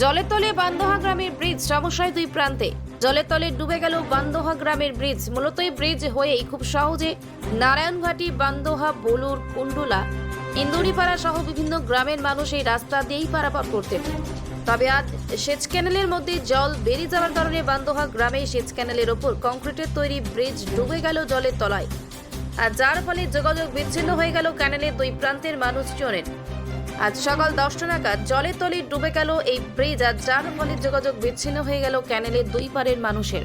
জলের তলে বান্দোহা গ্রামের ব্রিজ সমস্যায় দুই প্রান্তে। জলের তলে ডুবে গেল বান্দোহা গ্রামের ব্রিজ। মূলত ব্রিজ হয়েই খুব সহজে নারায়ণঘাটি, বান্দোহা, বলুর কুন্ডুলা ইন্দুরিপাড়া সহ বিভিন্ন গ্রামের মানুষ এই রাস্তা দিয়েই পারাপার করতেন তবে আজ সেচ ক্যানেলের মধ্যে জল বেরিয়ে যাওয়ার কারণে বান্দোহা গ্রামে সেচ ক্যানেলের ওপর কংক্রিটের তৈরি ব্রিজ ডুবে গেল জলের তলায়। আর যার ফলে যোগাযোগ বিচ্ছিন্ন হয়ে গেল ক্যানেলের দুই প্রান্তের মানুষজনের। আজ সকাল দশটা নাগাদ জলে তলে ডুবে গেল এই ব্রিজ, আর যার ফলে যোগাযোগ বিচ্ছিন্ন হয়ে গেল ক্যানেলের দুই পারের মানুষের।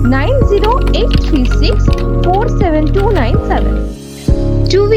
nine zero eight three six four seven two nine seven two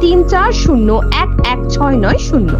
তিন চার শূন্য এক এক ছয় নয় শূন্য।